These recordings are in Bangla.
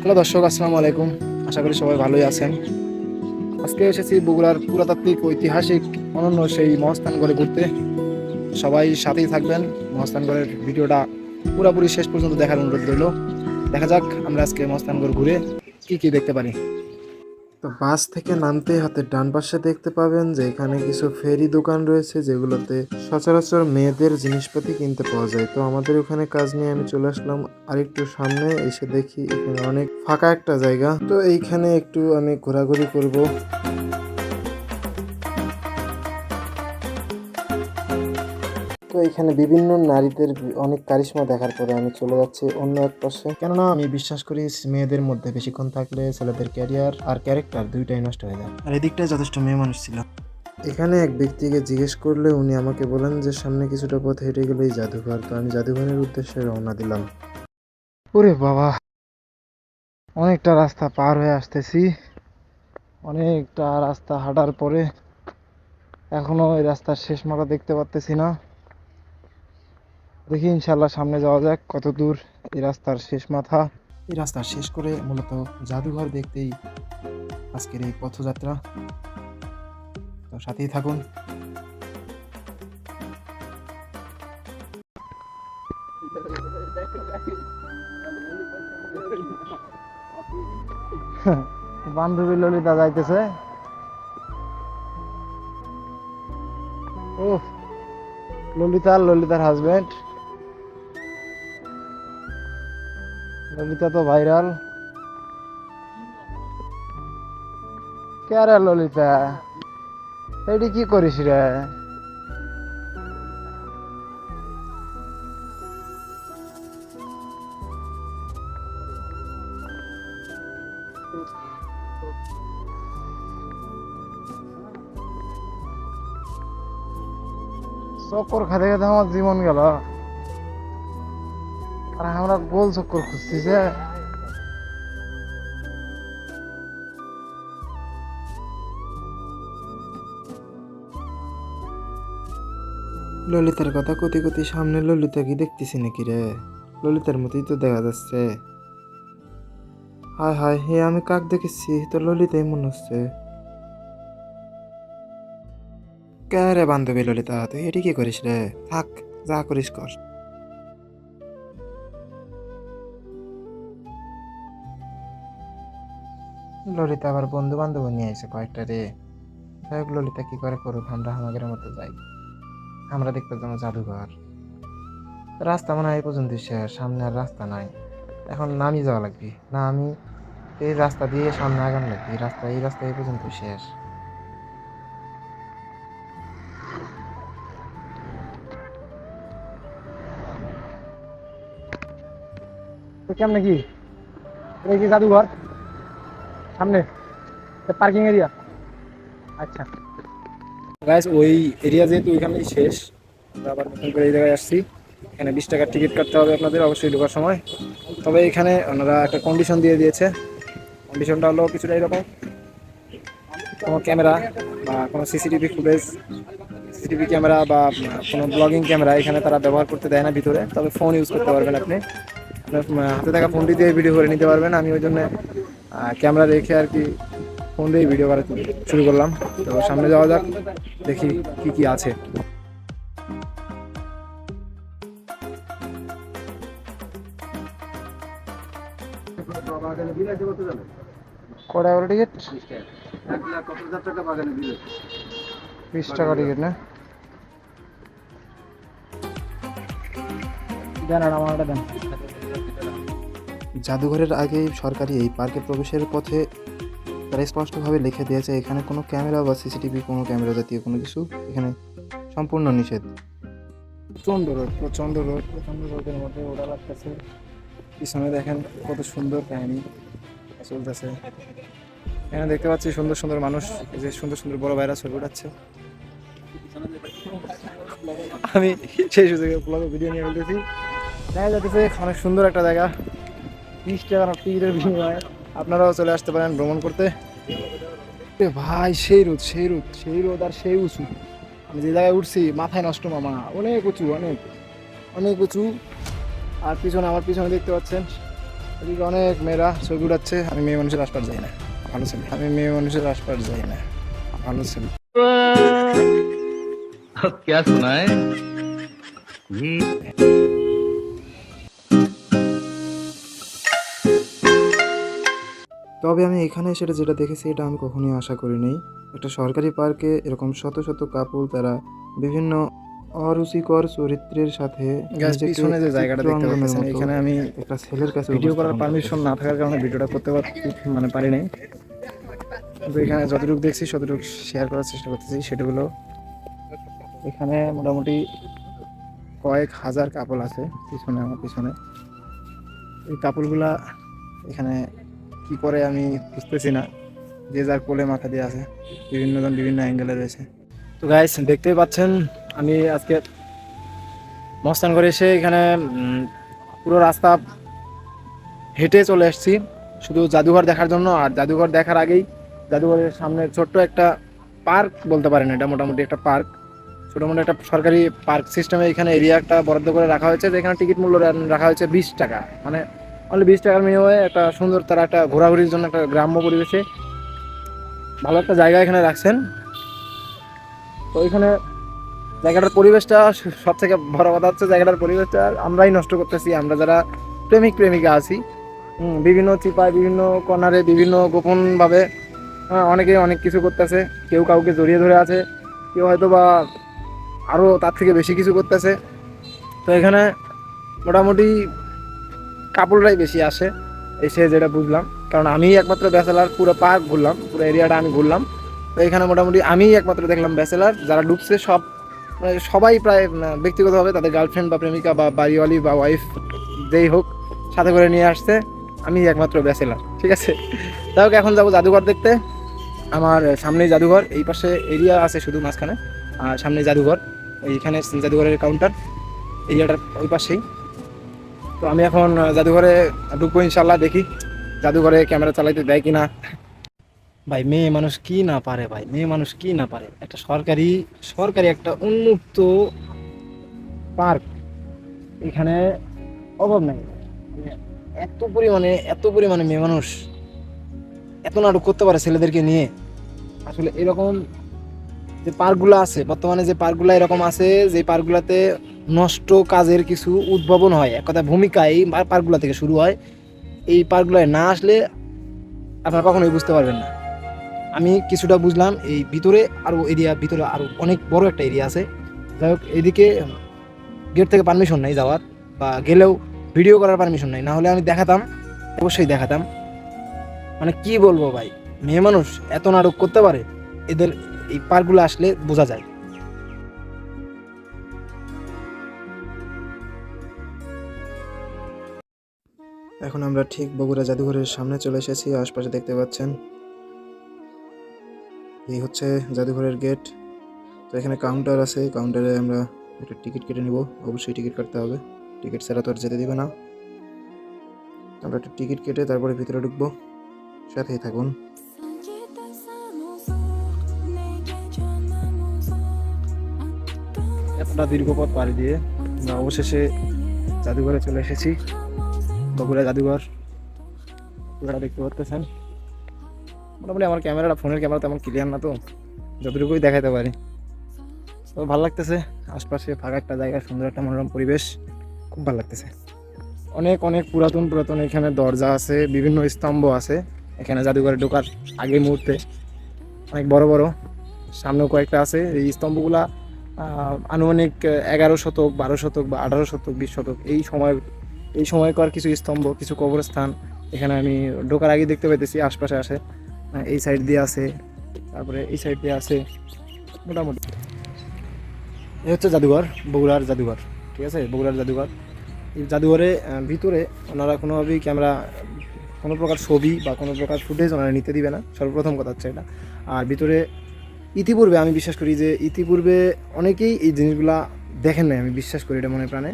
হ্যালো দর্শক, আসসালামু আলাইকুম। আশা করি সবাই ভালোই আছেন। আজকে এসেছি বগুড়ার পুরাতাত্ত্বিক ঐতিহাসিক অনন্য সেই মহস্থানগড়ে ঘুরতে। সবাই সাথেই থাকবেন। মহস্থানগড়ের ভিডিওটা পুরোপুরি শেষ পর্যন্ত দেখার অনুরোধ রইল। দেখা যাক আমরা আজকে মহস্থানগড় ঘুরে কি কি দেখতে পারি। তো বাস থেকে নামতে হাতে ডান পাশে দেখতে পাবেন যে এখানে কিছু ফেরি দোকান রয়েছে, যেগুলোতে সচরাচর মেয়েদের জিনিসপাতি কিনতে পাওয়া যায়। তো আমাদের ওখানে কাজ নিয়ে আমি চলে আসলাম আরেকটু সামনে, এসে দেখি এখানে অনেক ফাঁকা একটা জায়গা। তো এইখানে একটু আমি ঘোরাঘুরি করব। তো এখানে বিভিন্ন নারীদের অনেক কারিশমা দেখার পরে আমি চলে যাচ্ছি অন্য এক পাশে। কেননা আমি বিশ্বাস করি মেয়েদের মধ্যে বেশিক্ষণ থাকলে ছেলেদের ক্যারিয়ার আর ক্যারেক্টার দুইটাই নষ্ট হয়ে যায়। আর এদিকটায় যথেষ্ট মেয়ে মানুষ ছিল। এখানে এক ব্যক্তিকে জিজ্ঞেস করলে উনি আমাকে বলেন যে সামনে কিছুটা পথ হেঁটে গেলেই জাদুঘর। তো আমি জাদুঘরের উদ্দেশ্যে রওনা দিলাম। ওরে বাবা অনেকটা রাস্তা পার হয়ে আসতেছি। অনেকটা রাস্তা হাঁটার পরে এখনও এই রাস্তার শেষ মাথা দেখতে পারতেছি না। দেখি ইনশাল্লাহ সামনে যাওয়া যাক কত দূর এই রাস্তার শেষ মাথা। এই রাস্তা শেষ করে মূলত জাদুঘর দেখতেই আজকের এই পথযাত্রা। তো সাথেই থাকুন। বান্ধবী ললিতা যাইতেছে। ও ললিতা ললিতার হাজবেন্ড ললিতা তো ভাইরাল। কে রে ললিতা? এটি কি করিস রে? চক্কর খেতে খেতে আমার জীবন গেল। আমরা গোল চক্কর খুঁজছি যে। ললিতার কথা কতি কতি সামনে ললিতা কি দেখতেছি নাকি রে? ললিতার মতোই তো দেখা যাচ্ছে। হায় হায়, হে আমি কাক দেখেছি? তো ললিতাই মনে হচ্ছে। কে রে বান্ধবী ললিতা, তুই এটি কি করিস রে? থাক, যা করিস কর। ললিতা আবার বন্ধু বান্ধব নিয়ে এসে কয়েকটা রে। যাই হোক, ললিতা কি করে করুক, আমরা আমাদের মতো যাই। আমরা দেখতে যাব জাদুঘর। রাস্তা মনে হয় পর্যন্ত শেষ, সামনে আর রাস্তা নাই। এখন নামি যাওয়া লাগবে। না, আমি এই রাস্তা দিয়ে সামনে আগান লাগবে। রাস্তা, এই রাস্তা এই পর্যন্ত শেষ। কেমনে কি জাদুঘর? সামনে পার্কিং এরিয়া আচ্ছা। গাইস ওই এরিয়া যেহেতু ওইখানেই শেষ আবার নতুন করে এই জায়গায় আসছি। এখানে বিশ টাকার টিকিট কাটতে হবে আপনাদের, অবশ্যই ঢোকার সময়। তবে এখানে ওনারা একটা কন্ডিশন দিয়ে দিয়েছে। কন্ডিশনটা হলো কিছুটা এরকম। কোনো ক্যামেরা বা কোনো সিসিটিভি ফুটেজ সিসিটিভি ক্যামেরা বা কোনো ব্লগিং ক্যামেরা এখানে তারা ব্যবহার করতে দেয় না ভিতরে। তবে ফোন ইউজ করতে পারবেন আপনি। আপনার হাতে থাকা ফোনটি দিয়ে ভিডিও করে নিতে পারবেন। আমি ওই জন্য ক্যামেরা রেখে আর কি ফোন দিয়ে ভিডিও করা শুরু করলাম। তো সামনে যাওয়া যাক দেখি কি কি আছে। কটা করে টিকিট বিশ টাকা টিকিট না? দেন আর আমার দেন। জাদুঘরের আগেই সরকারি এই পার্কে প্রবেশের পথে তারা স্পষ্টভাবে লিখে দিয়েছে, এখানে কোনো ক্যামেরা বা সিসিটিভি, কোনো ক্যামেরা জাতীয় কোনো কিছু এখানে সম্পূর্ণ নিষেধ। প্রচণ্ড রোদ প্রচণ্ড রোদ প্রচণ্ড রোদের মধ্যে ওরা লাগতেছে। পিছনে দেখেন কত সুন্দর কাহিনী চলতেছে। এখানে দেখতে পাচ্ছি সুন্দর সুন্দর মানুষ যে সুন্দর সুন্দর বড় ভাইরা ছবি উঠাচ্ছে। আমি সেই সুযোগে ব্লগে ভিডিও নিয়ে ফেলতেছি। দেখা যাচ্ছে অনেক সুন্দর একটা জায়গা। বিশ টাকার টিকিটের বিনিময়ে আপনারাও চলে আসতে পারেন ভ্রমণ করতে এ ভাই সেই রোদ সেই রোদ সেই রোদ আর সেই উঁচু আমি যে জায়গায় উঠছি মাথায় নষ্ট মামা অনেক উঁচু অনেক অনেক উঁচু আর পিছনে আমার পিছনে দেখতে পাচ্ছেন এদিকে অনেক মেয়েরা ছবি উঠাচ্ছে আমি মেয়ে মানুষের আশপাশ যাই না ভালো ছেলে আমি মেয়ে মানুষের আশপাশ যাই না ভালো ছেলে अब क्या सुनाए ये তবে আমি এখানে সেটা যেটা দেখেছি এটা আমি কখনোই আশা করিনি। একটা সরকারি পার্কে এরকম শত শত কাপল তারা বিভিন্ন অরুচিকর চরিত্রের সাথে গ্যাস পিছনে যে জায়গাটা দেখতে পাচ্ছেন এখানে আমি একটা ছেলের কাছে ভিডিও করার পারমিশন না থাকার কারণে ভিডিওটা করতে মানে পারি নাই। কিন্তু এখানে যতটুকু দেখছি ততটুকু শেয়ার করার চেষ্টা করতেছি। সেটা হলো এখানে মোটামুটি কয়েক হাজার কাপল আছে পিছনে আমার পিছনে। এই কাপলগুলা এখানে কি করে আমি বুঝতেছি না। যে যার কোলে মাথা দিয়ে আছে বিভিন্ন জন বিভিন্ন অ্যাঙ্গেলে রয়েছে। তো গাইস দেখতেই পাচ্ছেন, আমি আজকে মস্তান করে এসে এখানে পুরো রাস্তা হেঁটে চলে এসেছি। শুধু জাদুঘর দেখার জন্য, আর জাদুঘর দেখার আগেই জাদুঘরের সামনে ছোট্ট একটা পার্ক বলতে পারেন, এটা মোটামুটি একটা পার্ক। ছোটো একটা সরকারি পার্ক সিস্টেমে এখানে এরিয়া একটা বরাদ্দ করে রাখা হয়েছে, যেখানে টিকিট মূল্য রাখা হয়েছে বিশ টাকা। মানে অনলি বিশ টাকার বিনিময়ে একটা সুন্দর তারা একটা ঘোরাঘুরির জন্য একটা গ্রাম্য পরিবেশে ভালো একটা জায়গা এখানে রাখছেন। তো এখানে জায়গাটার পরিবেশটা সব থেকে বড় কথা হচ্ছে জায়গাটার পরিবেশটা আমরাই নষ্ট করতেছি আমরা যারা প্রেমিক প্রেমিকা আছি। বিভিন্ন চিপায় বিভিন্ন কর্নারে বিভিন্ন গোপনভাবে হ্যাঁ, অনেকে অনেক কিছু করতেছে কেউ কাউকে জড়িয়ে ধরে আছে কেউ হয়তো বা আরও তার থেকে বেশি কিছু করতেছে। তো এখানে মোটামুটি কাপড়রাই বেশি আসে এসে যেটা বুঝলাম। কারণ আমি একমাত্র ব্যাচেলার, পুরো পার্ক ঘুরলাম, পুরো এরিয়াটা আমি ঘুরলাম। তো এখানে মোটামুটি আমিই একমাত্র দেখলাম ব্যাচেলার, যারা ঢুকছে সব মানে সবাই প্রায় ব্যক্তিগতভাবে তাদের গার্লফ্রেন্ড বা প্রেমিকা বা বাড়িওয়ালি বা ওয়াইফ যেই হোক, সাথে করে নিয়ে আসছে। আমি একমাত্র ব্যাচেলার, ঠিক আছে? যাই হোক, এখন যাব জাদুঘর দেখতে। আমার সামনেই জাদুঘর, এই পাশে এরিয়া আছে শুধু মাঝখানে, আর সামনে জাদুঘর, এইখানে জাদুঘরের কাউন্টার এরিয়াটার ওই পাশেই। তো আমি এখন জাদুঘরে ঢুকবো ইনশাল্লাহ দেখি জাদুঘরে ক্যামেরা চালাইতে দেয় কিনা। ভাই, মেয়ে মানুষ কি না পারে ভাই? মেয়ে মানুষ কি না পারে? একটা সরকারি সরকারি একটা উন্মুক্ত পার্ক, এখানে অভাব নাই। মানে এত পরিমাণে এত পরিমাণে মেয়ে মানুষ, এত নাটক করতে পারে ছেলেদেরকে নিয়ে। আসলে এরকম যে পার্কগুলো আছে, বর্তমানে যে পার্কগুলো এরকম আছে, যে পার্কগুলোতে নষ্ট কাজের কিছু উদ্ভাবন হয়। এক কথা ভূমিকা এই পার্কগুলো থেকে শুরু হয়। এই পার্কগুলোয় না আসলে আপনারা কখনোই বুঝতে পারবেন না। আমি কিছুটা বুঝলাম, এই ভিতরে আরও এরিয়া, ভিতরে আরও অনেক বড় একটা এরিয়া আছে। যাই হোক, এদিকে গেট থেকে পারমিশন নেই যাওয়ার, বা গেলেও ভিডিও করার পারমিশন নেই। না হলে আমি দেখাতাম, অবশ্যই দেখাতাম। মানে কি বলব ভাই, মেয়ে মানুষ এত নাটক করতে পারে? এদের এই পার্কগুলো আসলে বোঝা যায়। এখন আমরা ঠিক বগুড়া জাদুঘরের সামনে চলে এসেছি, আশপাশে দেখতে পাচ্ছেন। এই হচ্ছে জাদুঘরের গেট। তো এখানে কাউন্টার আছে, কাউন্টারে আমরা একটা টিকিট কেটে নিব। অবশ্যই টিকিট কাটতে হবে। টিকিট ছাড়া তো আর যেতে দিবে না। আমরা একটা টিকিট কেটে তারপরে ভিতরে ঢুকবো। সাথেই থাকুন। এতটা দীর্ঘ পথ পাড়ি দিয়ে অবশেষে জাদুঘরে চলে এসেছি। বগুড়া জাদুঘর। পুরোটা দেখতে পাচ্ছেন। মোটামুটি আমার ক্যামেরাটা, ফোনের ক্যামেরা তেমন ক্লিয়ার না তো। যতটুকুই দেখাতে পারি। তো ভালো লাগতেছে। আশপাশে ফাঁকা একটা জায়গা, সুন্দর একটা মনোরম পরিবেশ। খুব ভালো লাগতেছে। অনেক অনেক পুরাতন পুরাতন এখানে দরজা আছে, বিভিন্ন স্তম্ভ আছে। এখানে জাদুঘরে ঢোকার আগে মুহূর্তে অনেক বড় বড়। সামনেও কয়েকটা আছে। এই স্তম্ভগুলা আনুমানিক এগারো শতক, বারো শতক বা আঠারো শতক, বিশ শতক, এই সময়, এই সময়কার কিছু স্তম্ভ, কিছু কবরস্থান এখানে আমি ঢোকার আগে দেখতে পাইতেছি, আশপাশে আসে। এই সাইড দিয়ে আছে তারপরে এই সাইড দিয়ে আছে মোটামুটি। এই হচ্ছে জাদুঘর, বগুড়ার জাদুঘর, ঠিক আছে? বগুড়ার জাদুঘর। এই জাদুঘরে ভিতরে ওনারা কোনোভাবেই ক্যামেরা কোনো প্রকার ছবি বা কোনো প্রকার ফুটেজ ওনারা নিতে দিবে না, সর্বপ্রথম কথা হচ্ছে এটা। আর ভিতরে ইতিপূর্বে আমি বিশ্বাস করি যে ইতিপূর্বে অনেকেই এই জিনিসগুলা দেখেন নাই, আমি বিশ্বাস করি এটা মনে প্রাণে।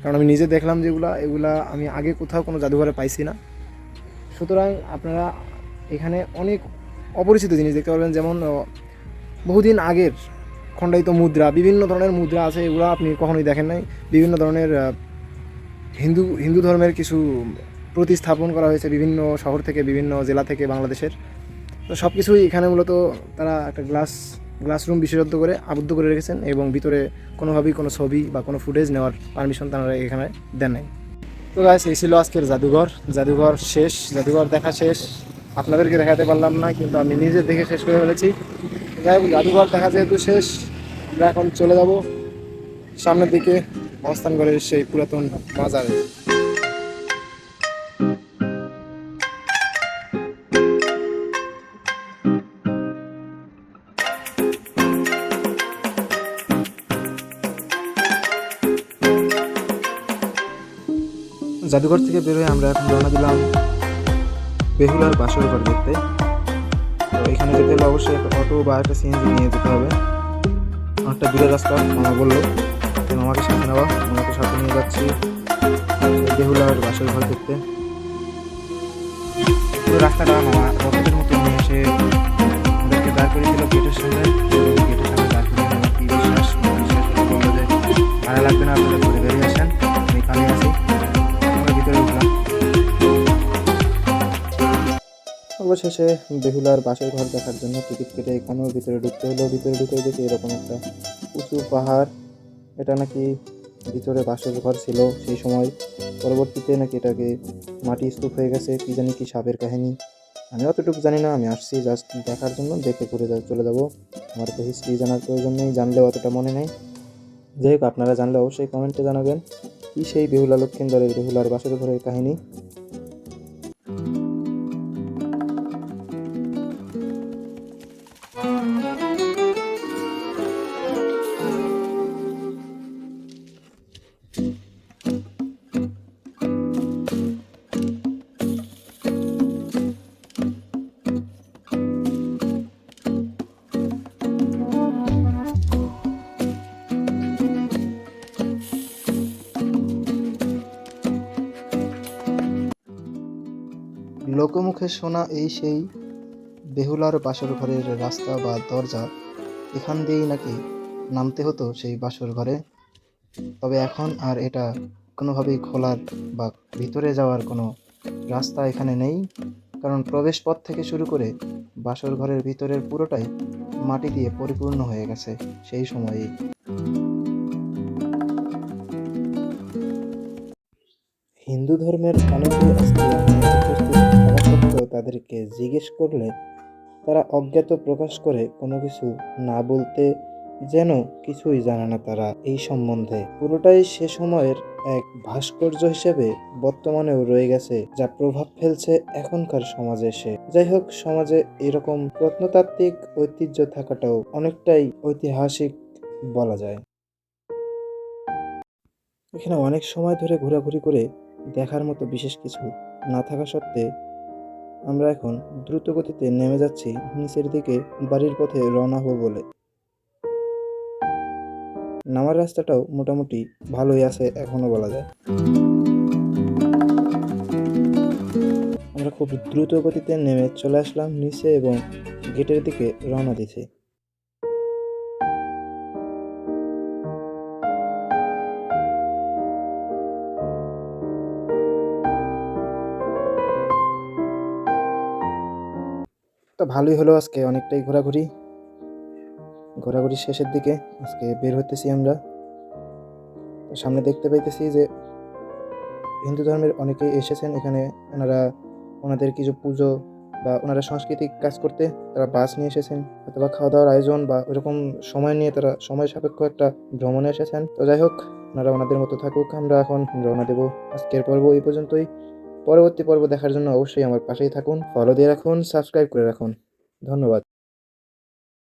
কারণ আমি নিজে দেখলাম যেগুলা এগুলা আমি আগে কোথাও কোনো জাদুঘরে পাইছি না। সুতরাং আপনারা এখানে অনেক অপরিচিত জিনিস দেখতে পারবেন, যেমন বহুদিন আগের খণ্ডায়িত মুদ্রা, বিভিন্ন ধরনের মুদ্রা আছে, এগুলো আপনি কখনোই দেখেন নাই। বিভিন্ন ধরনের হিন্দু হিন্দু ধর্মের কিছু প্রতিস্থাপন করা হয়েছে বিভিন্ন শহর থেকে, বিভিন্ন জেলা থেকে বাংলাদেশের। তো সব কিছুই এখানে মূলত তারা একটা গ্লাস গ্লাস রুম বিশেষত্ব করে আবদ্ধ করে রেখেছেন এবং ভিতরে কোনোভাবেই কোনো ছবি বা কোনো ফুটেজ নেওয়ার পারমিশন তারা এখানে দেন নাই। তো গাছ এই ছিল আজকের জাদুঘর। জাদুঘর শেষ, জাদুঘর দেখা শেষ। আপনাদেরকে দেখাতে পারলাম না, কিন্তু আমি নিজে দেখে শেষ করে ফেলেছি। যাই হোক, জাদুঘর দেখা যেহেতু শেষ, আমরা এখন চলে যাব সামনের দিকে অবস্থান করে সেই পুরাতন বাজারে। জাদুঘর থেকে বের হয়ে আমরা এখন রওনা দিলাম বেহুলার বাসর ঘর দেখতে। তো এখানে যেতে হলে অবশ্যই একটা অটো বা একটা সিএনজি নিয়ে যেতে হবে। অনেকটা দূরের রাস্তা, মামা বলল। তো মামাকে সাথে নেওয়া মামাকে সাথে নিয়ে যাচ্ছি। বেহুলার বাসর ঘর দেখতে। পুরো রাস্তাটা মামা রকেটের মতো নিয়ে এসে আমাদেরকে দাঁড় করে দিল গেটের সামনে। গেটের সামনে দাঁড় করে আমার কি বিশ্বাস বিশ্বাস করে বলল যে ভাড়া লাগবে না আপনারা ঘুরে বেরিয়ে আসেন। আমি এখানে আছি। অবশেষে বেহুলার বাসের ঘর দেখার জন্য টিকিট কেটে এখানেও ভিতরে ঢুকতে হলো। ভিতরে ঢুকে দেখি এরকম একটা উঁচু পাহাড়। এটা নাকি ভিতরে বাসের ঘর ছিল সেই সময়। পরবর্তীতে নাকি এটাকে মাটি স্তূপ হয়ে গেছে, কি জানি কি সাপের কাহিনী। আমি অতটুকু জানি না, আমি আসছি জাস্ট দেখার জন্য, দেখে ঘুরে চলে যাব। আমার তো হিস্ট্রি জানার প্রয়োজন নেই, জানলেও অতটা মনে নেই। যাই হোক, আপনারা জানলে অবশ্যই কমেন্টে জানাবেন, কি সেই বেহুলা লক্ষিন্দরের বেহুলার বাসের ঘরের কাহিনী। লোকমুখে শোনা এই সেই বেহুলার বাসর ঘরের রাস্তা বা দরজা, এখান দিয়েই নাকি নামতে হতো সেই বাসর ঘরে। তবে এখন আর এটা কোনোভাবেই খোলার বা ভিতরে যাওয়ার কোনো রাস্তা এখানে নেই, কারণ প্রবেশ পথ থেকে শুরু করে বাসর ঘরের ভিতরের পুরোটাই মাটি দিয়ে পরিপূর্ণ হয়ে গেছে সেই সময়েই। হিন্দু ধর্মের অনেকে তাদেরকে জিজ্ঞেস করলে তারা অজ্ঞাত প্রকাশ করে কোনো কিছু না বলতে যেন কিছুই জানে না তারা এই সম্বন্ধে। পুরোটাই সে সময়ের এক ভাস্কর্য হিসেবে বর্তমানেও রয়ে গেছে, যা প্রভাব ফেলছে এখনকার সমাজে এসে। যাই হোক, সমাজে এরকম প্রত্নতাত্ত্বিক ঐতিহ্য থাকাটাও অনেকটাই ঐতিহাসিক বলা যায়। এখানে অনেক সময় ধরে ঘোরাঘুরি করে দেখার মতো বিশেষ কিছু না থাকা সত্ত্বে আমরা এখন দ্রুত গতিতে নেমে যাচ্ছি নিচের দিকে বাড়ির পথে রওনা হব বলে। নামার রাস্তাটাও মোটামুটি ভালোই আছে এখনও বলা যায়। আমরা খুব দ্রুত গতিতে নেমে চলে আসলাম নিচে এবং গেটের দিকে রওনা দিছি ভালোই হলো আজকে, অনেকটাই ঘোরাঘুরি। ঘোরাঘুরি শেষের দিকে আজকে বের হতেছি আমরা। সামনে দেখতে পাইতেছি যে হিন্দু ধর্মের অনেকেই এসেছেন, এখানে ওনারা, ওনাদের কিছু পুজো বা ওনারা সাংস্কৃতিক কাজ করতে তারা বাস নিয়ে এসেছেন, অথবা খাওয়া দাওয়ার আয়োজন বা ওইরকম সময় নিয়ে তারা সময় সাপেক্ষ একটা ভ্রমণে এসেছেন। তো যাই হোক, ওনারা ওনাদের মতো থাকুক, আমরা এখন রওনা দেবো আজকের পর্ব এই পর্যন্তই। পরবর্তী পর্ব দেখার জন্য অবশ্যই আমার পাশেই থাকুন ফলো দিয়ে রাখুন সাবস্ক্রাইব করে রাখুন। ধন্যবাদ।